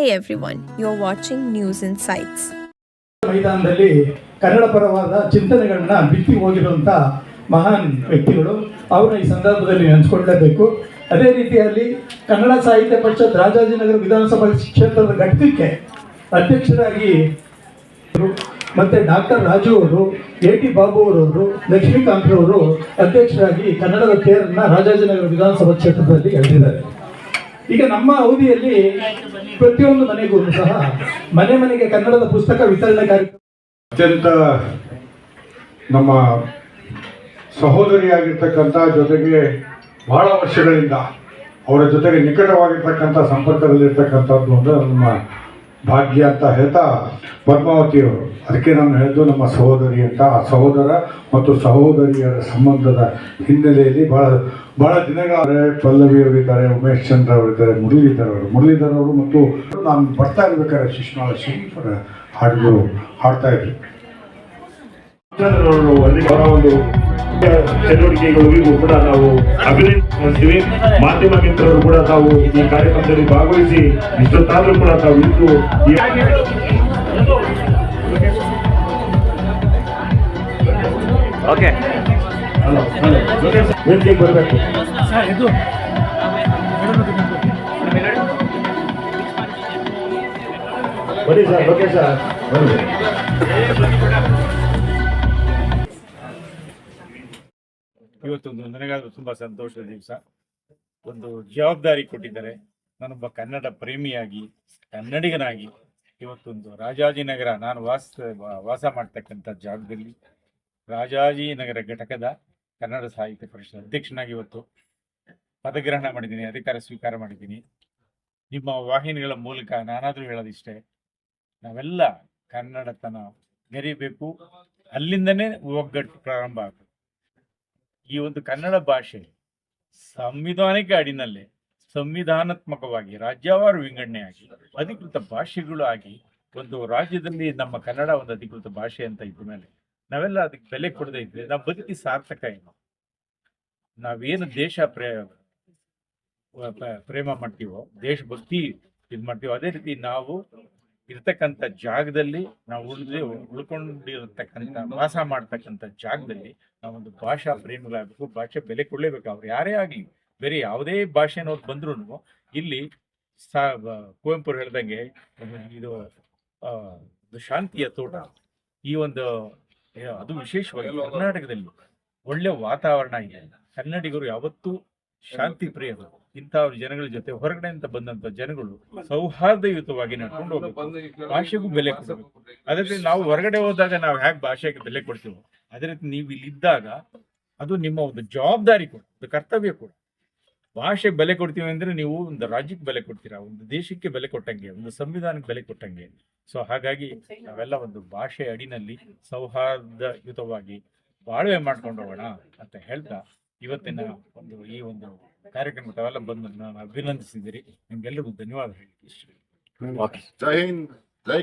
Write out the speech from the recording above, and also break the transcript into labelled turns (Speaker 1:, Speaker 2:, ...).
Speaker 1: Hey are watching news insights
Speaker 2: ಮೈದಾನದಲ್ಲಿ ಕನ್ನಡ ಪರವಾದ ಚಿಂತನೆಗಳನ್ನ ಬಿತ್ತಿ ಹೋಗಿರುವಂಥ ಮಹಾನ್ ವ್ಯಕ್ತಿಗಳು. ಅವರ ಈ ಸಂದರ್ಭದಲ್ಲಿ ನೆನೆಸ್ಕೊಳ್ಳಲೇಬೇಕು ಅದೇ ರೀತಿಯಲ್ಲಿ ಕನ್ನಡ ಸಾಹಿತ್ಯ ಪರಿಷತ್ ರಾಜಾಜಿನಗರ ವಿಧಾನಸಭಾ ಕ್ಷೇತ್ರದ ಘಟಕಕ್ಕೆ ಅಧ್ಯಕ್ಷರಾಗಿ ಮತ್ತೆ ಡಾಕ್ಟರ್ ರಾಜು ಅವರು, ಎ ಟಿ ಬಾಬು ಅವರವರು ಲಕ್ಷ್ಮೀಕಾಂತ್ರವರು ಅಧ್ಯಕ್ಷರಾಗಿ ಕನ್ನಡದ ತೇರನ್ನು ರಾಜಾಜಿನಗರ ವಿಧಾನಸಭಾ ಕ್ಷೇತ್ರದಲ್ಲಿ ಎಳೆದಿದ್ದಾರೆ. ಈಗ ನಮ್ಮ ಅವಧಿಯಲ್ಲಿ ಪ್ರತಿಯೊಂದು ಮನೆಗೂ ಸಹ ಮನೆ ಮನೆಗೆ ಕನ್ನಡದ ಪುಸ್ತಕ ವಿತರಣೆ ಕಾರ್ಯಕ್ರಮ
Speaker 3: ಅತ್ಯಂತ ನಮ್ಮ ಸಹೋದರಿಯಾಗಿರ್ತಕ್ಕಂಥ ಜೊತೆಗೆ ಬಹಳ ವರ್ಷಗಳಿಂದ ಅವರ ಜೊತೆಗೆ ನಿಕಟವಾಗಿರ್ತಕ್ಕಂಥ ಸಂಪರ್ಕದಲ್ಲಿರ್ತಕ್ಕಂಥದ್ದು ಅಂದರೆ ನಮ್ಮ ಭಾಗ್ಯ ಅಂತ ಹೇಳ್ತಾ ಪದ್ಮಾವತಿಯವರು. ಅದಕ್ಕೆ ನಾನು ಹೇಳಿದ್ದು ನಮ್ಮ ಸಹೋದರಿ ಅಂತ. ಆ ಸಹೋದರ ಮತ್ತು ಸಹೋದರಿಯರ ಸಂಬಂಧದ ಹಿನ್ನೆಲೆಯಲ್ಲಿ ಬಹಳ ಬಹಳ ದಿನಗಳ ಪಲ್ಲವಿ ಅವರಿದ್ದಾರೆ, ಉಮೇಶ್ ಚಂದ್ರ ಅವರಿದ್ದಾರೆ, ಮುರಳೀಧರ್ ಅವರು. ಮುರಳೀಧರ್ ಅವರು ಮತ್ತು ನಾನು ಬರ್ತಾ ಇರ್ಬೇಕಾದ್ರೆ ಶಿಶುನಾಳ ಶರೀಫರ ಹಾಡುಗಳು ಹಾಡ್ತಾ ಇದ್ರು
Speaker 4: ಅವರ ಒಂದು ಚಟುವಟಿಕೆಗಳಿಗೂ ಕೂಡ ನಾವು ಅಭಿನಂದಿಸ್ತೀವಿ ಮಾಧ್ಯಮ ಮಿತ್ರರು ಕೂಡ ತಾವು ಈ ಕಾರ್ಯಕ್ರಮದಲ್ಲಿ ಭಾಗವಹಿಸಿ ಇಷ್ಟೊತ್ತಾದ್ರೂ ಕೂಡ ತಾವು ಇದ್ದು. ವೇದಿಕೆಗೆ ಬರಬೇಕು. ಬನ್ನಿ ಸರ್ ಓಕೆ ಸರ್.
Speaker 5: ಇವತ್ತೊಂದು ನನಗಾದ್ರೂ ತುಂಬಾ ಸಂತೋಷದ ದಿವಸ. ಒಂದು ಜವಾಬ್ದಾರಿ ಕೊಟ್ಟಿದ್ದಾರೆ. ನಾನೊಬ್ಬ ಕನ್ನಡ ಪ್ರೇಮಿಯಾಗಿ, ಕನ್ನಡಿಗನಾಗಿ ಇವತ್ತೊಂದು ರಾಜಾಜಿನಗರ ನಾನು ವಾಸ ವಾಸ ಮಾಡ್ತಕ್ಕಂಥ ಜಾಗದಲ್ಲಿ ರಾಜಾಜಿನಗರ ಘಟಕದ ಕನ್ನಡ ಸಾಹಿತ್ಯ ಪರಿಷತ್ ಅಧ್ಯಕ್ಷನಾಗಿ ಇವತ್ತು ಪದಗ್ರಹಣ ಮಾಡಿದ್ದೀನಿ, ಅಧಿಕಾರ ಸ್ವೀಕಾರ ಮಾಡಿದ್ದೀನಿ. ನಿಮ್ಮ ವಾಹಿನಿಗಳ ಮೂಲಕ ನಾನಾದರೂ ಹೇಳೋದಿಷ್ಟೇ, ನಾವೆಲ್ಲ ಕನ್ನಡತನ ಮೆರಿಬೇಕು. ಅಲ್ಲಿಂದನೇ ಒಗ್ಗಟ್ಟು ಪ್ರಾರಂಭ ಆಗ್ತದೆ. ಈ ಒಂದು ಕನ್ನಡ ಭಾಷೆ ಸಂವಿಧಾನಿಕ ಅಡಿನಲ್ಲೇ, ಸಂವಿಧಾನಾತ್ಮಕವಾಗಿ ರಾಜ್ಯವಾರು ವಿಂಗಡಣೆಯಾಗಿ, ಅಧಿಕೃತ ಭಾಷೆಗಳು ಆಗಿ ಒಂದು ರಾಜ್ಯದಲ್ಲಿ ನಮ್ಮ ಕನ್ನಡ ಒಂದು ಅಧಿಕೃತ ಭಾಷೆ ಅಂತ ಇದ್ದ ಮೇಲೆ ನಾವೆಲ್ಲ ಅದಕ್ಕೆ ಬೆಲೆ ಕೊಡದೇ ಇದ್ರೆ ನಾವು ಬದುಕಿ ಸಾರ್ಥಕ ಏನು? ನಾವೇನು ದೇಶ ಪ್ರೇ ಪ್ರೇಮ ಮಾಡ್ತೀವೋ, ದೇಶಭಕ್ತಿ ಇದು ಮಾಡ್ತೀವೋ ಅದೇ ರೀತಿ ನಾವು ಇರ್ತಕ್ಕಂಥ ಜಾಗದಲ್ಲಿ ನಾವು ಉಳಿದು ಉಳ್ಕೊಂಡಿರತಕ್ಕಂಥ ವಾಸ ಮಾಡ್ತಕ್ಕಂಥ ಜಾಗದಲ್ಲಿ ನಾವೊಂದು ಭಾಷಾ ಪ್ರೇಮಿಗಳಾಗಬೇಕು ಭಾಷೆ ಬೆಲೆ ಕೊಡಲೇಬೇಕು. ಅವ್ರು ಯಾರೇ ಆಗಲಿ ಬೇರೆ ಯಾವುದೇ ಭಾಷೆನವ್ರು ಬಂದ್ರೂ ಇಲ್ಲಿ ಸಾ ಕುವೆಂಪುರ್ ಕುವೆಂಪು ಹೇಳ್ದಂಗೆ ಇದು ಶಾಂತಿಯ ತೋಟ. ಈ ಒಂದು ಅದು ವಿಶೇಷವಾಗಿ ಕರ್ನಾಟಕದಲ್ಲಿ ಒಳ್ಳೆ ವಾತಾವರಣ ಇದೆ. ಕನ್ನಡಿಗರು ಯಾವತ್ತೂ ಶಾಂತಿ ಪ್ರಿಯರು ಇಂಥ ಜನಗಳ ಜೊತೆ ಹೊರಗಡೆಯಿಂದ ಬಂದಂತ ಜನಗಳು ಸೌಹಾರ್ದಯುತವಾಗಿ ನಡ್ಕೊಂಡು ಹೋಗ್ಬೇಕು. ಭಾಷೆಗೂ ಬೆಲೆ ಕೊಡಬೇಕು. ಅದೇ ರೀತಿ ನಾವು ಹೊರಗಡೆ ಹೋದಾಗ ನಾವು ಹೇಗೆ ಭಾಷೆಗೆ ಬೆಲೆ ಕೊಡ್ತೀವೋ ಅದೇ ರೀತಿ ನೀವು ಇಲ್ಲಿದ್ದಾಗ ಅದು ನಿಮ್ಮ ಒಂದು ಜವಾಬ್ದಾರಿ ಕೂಡ ಒಂದು ಕರ್ತವ್ಯ ಕೂಡ. ಭಾಷೆಗೆ ಬೆಲೆ ಕೊಡ್ತೀವಿ ಅಂದ್ರೆ ನೀವು ಒಂದು ರಾಜ್ಯಕ್ಕೆ ಬೆಲೆ ಕೊಡ್ತೀರಾ ಒಂದು ದೇಶಕ್ಕೆ ಬೆಲೆ ಕೊಟ್ಟಂಗೆ ಒಂದು ಸಂವಿಧಾನಕ್ಕೆ ಬೆಲೆ ಕೊಟ್ಟಂಗೆ. ಸೊ ಹಾಗಾಗಿ ನಾವೆಲ್ಲ ಒಂದು ಭಾಷೆ ಅಡಿನಲ್ಲಿ ಸೌಹಾರ್ದಯುತವಾಗಿ ಬಾಳ್ವೆ ಮಾಡ್ಕೊಂಡು ಹೋಗೋಣ ಅಂತ ಹೇಳ್ತಾ ಇವತ್ತಿನ ಒಂದು ಈ ಒಂದು ಕಾರ್ಯಕ್ರಮ ತಾವೆಲ್ಲ ಬಂದು ನಾನು ಅಭಿನಂದಿಸಿದ್ದೀರಿ. ನಿಮ್ಗೆಲ್ಲರಿಗೂ ಧನ್ಯವಾದ ಹೇಳಿ
Speaker 6: ಜೈ ಹಿಂದ್, ಜೈ